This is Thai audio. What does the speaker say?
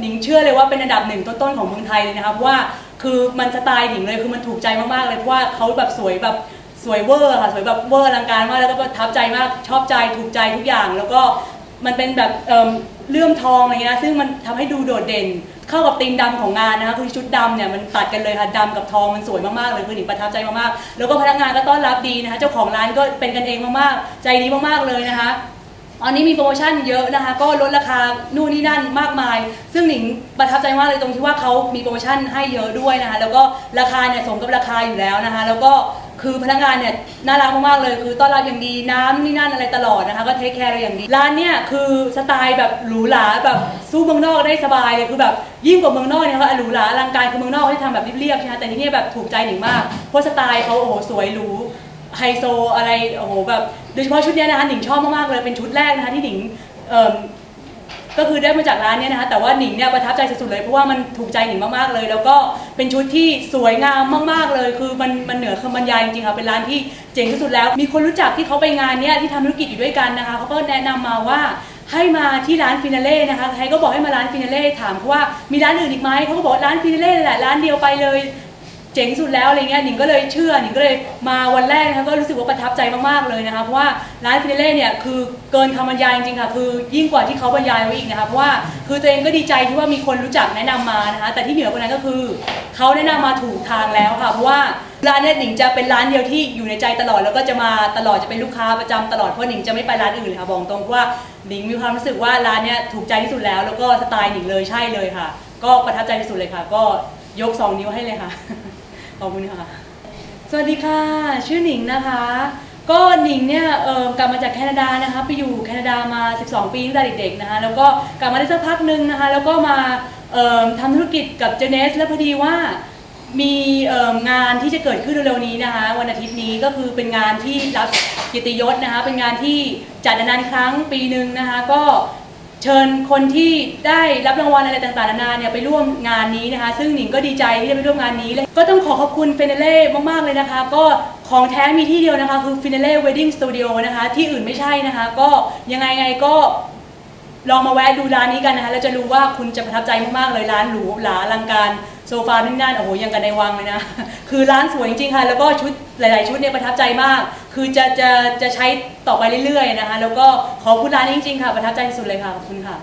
หนิงเชื่อเลยว่าเป็นอันดับหนึ่งต้นๆของเมืองไทยเลยนะคะเพราะว่าคือมันสไตล์หนิงเลยคือมันถูกใจมากๆเลยเพราะว่าเขาแบบสวยแบบสวยเวอร์ค่ะสวยแบบเวอร์อลังการมากแล้วก็ประทับใจมากชอบใจถูกใจทุกอย่าง แล้วก็มันเป็นแบบเอิ่มเลื่อมทองอะไรเงี้ยนะซึ่งมันทำให้ดูโดดเด่น เข้ากับธีมดำของงานนะคะคือชุดดำเนี่ยมันตัดกันเลยค่ะดำกับทองมันสวยมากๆเลยคือหนิงประทับใจมากๆแล้วก็พนักงานก็ต้อนรับดีนะคะเจ้าของร้านก็เป็นกันเองมากๆใจดีมากๆเลยนะคะ ตอนนี้มีโปรโมชั่นเยอะนะคะ ก็ลดราคานู่นนี่นั่นมากมาย ซึ่งหนิงประทับใจมากเลยตรงที่ว่าเขามีโปรโมชั่นให้เยอะด้วยนะคะ แล้วก็ราคาเนี่ยสมกับราคาอยู่แล้วนะคะ แล้วก็คือพนักงานเนี่ยน่ารักมากๆเลย คือต้อนรับอย่างดีน้ำนี่นั่นอะไรตลอดนะคะ ก็เทคแคร์เราอย่างดี ร้านเนี่ยคือสไตล์แบบหรูหราแบบสู้เมืองนอกได้สบายเลยคือแบบยิ่งกว่าเมืองนอกเนี่ยค่ะหรูหราอลังการคือเมืองนอกเขาจะทำแบบเรียบๆใช่ไหมแต่ที่เนี่ยแบบถูกใจหนิงมากเพราะสไตล์เขาโอ้โหสวยหรู ไฮโซอะไรโอ้โหแบบโดยเฉพาะชุดเนี้ยนะคะหนิงชอบมากๆเลยเป็นชุดแรกนะคะที่หนิงเอ่มก็คือได้มาจากร้านเนี้ยนะคะแต่ว่าหนิงเนี่ยประทับใจสุดๆเลยเพราะว่ามันถูกใจหนิงมากๆเลย แล้วก็เป็นชุดที่สวยงามมากๆเลย คือมันมันเหนือคำบรรยายจริงๆค่ะเป็นร้านที่เจ๋งที่สุดแล้ว มีคนรู้จักที่เขาไปงานเนี้ยที่ทำธุรกิจอยู่ด้วยกันนะคะเขาก็แนะนำมาว่าให้มาที่ร้านฟินาเล่นะคะใครก็บอกให้มาร้านฟินาเล่ถามเขาว่ามีร้านอื่นอีกไหมเขาก็บอกร้านฟินาเล่แหละร้านเดียวไปเลย เจ๋งสุดแล้วอะไรเงี้ยหนิงก็เลยเชื่อหนิงก็เลยมาวันแรกนะคะก็รู้สึกว่าประทับใจมากๆเลยนะคะเพราะว่าร้านฟินเล่เนี่ยคือเกินคำบรรยายจริงๆค่ะคือยิ่งกว่าที่เขาบรรยายไว้อีกนะคะเพราะว่าคือตัวเองก็ดีใจที่ว่ามีคนรู้จักแนะนำมานะคะแต่ที่เหนือกว่านั้นก็คือเขาแนะนำมาถูกทางแล้วค่ะเพราะว่าร้านเนี่ยหนิงจะเป็นร้านเดียวที่อยู่ในใจตลอดแล้วก็จะมาตลอดจะเป็นลูกค้าประจำตลอดเพราะหนิงจะไม่ไปร้านอื่นเลยค่ะบอกตรงเพราะว่าหนิงมีความรู้สึกว่าร้านเนี่ยถูกใจที่สุดแล้ว แล้วก็สไตล์หนิงเลยใช่เลยค่ะ ก็ประทับใจที่สุดเลยค่ะ ก็ยกสองนิ้วให้เลยค่ะ ขอบคุณค่ะ สวัสดีค่ะ ชื่อหนิงนะคะ ก็หนิงเนี่ยเออกลับมาจากแคนาดานะคะ ไปอยู่แคนาดามา 12 ปีตั้งแต่เด็กๆนะคะ แล้วก็กลับมาได้สักพักหนึ่งนะคะ แล้วก็มาเอ่อทำธุรกิจกับเจเนส แล้วพอดีว่ามีเอ่องานที่จะเกิดขึ้นเร็วๆนี้นะคะ วันอาทิตย์นี้ก็คือเป็นงานที่รับเกียรติยศนะคะ เป็นงานที่จัดนานๆครั้งปีหนึ่งนะคะ ก็ เชิญคนที่ได้รับรางวัลอะไรต่างๆนานาเนี่ยไปร่วมงานนี้นะคะ ซึ่งหนิงก็ดีใจที่ได้ไปร่วมงานนี้เลยก็ต้องขอขอบคุณเฟเนเล่มากๆเลยนะคะ ก็ของแท้มีที่เดียวนะคะ คือฟินเล่เวดดิ้งสตูดิโอนะคะ ที่อื่นไม่ใช่นะคะ ก็ยังไงไงก็ลองมาแวะดูร้านนี้กันนะคะแล้วจะรู้ว่าคุณจะประทับใจมากๆเลยร้านหรูหราอลังการโซฟานิ่นั่นโอ้โหยังกันในวังเลยนะ คือร้านสวยจริงๆค่ะ แล้วก็ชุดหลาย ๆ ชุดเนี่ยประทับใจมาก คือจะจะจะใช้ต่อไปเรื่อยๆนะคะ แล้วก็ขอบคุณร้านนี้จริงๆค่ะ ประทับใจที่สุดเลยค่ะ ขอบคุณค่ะ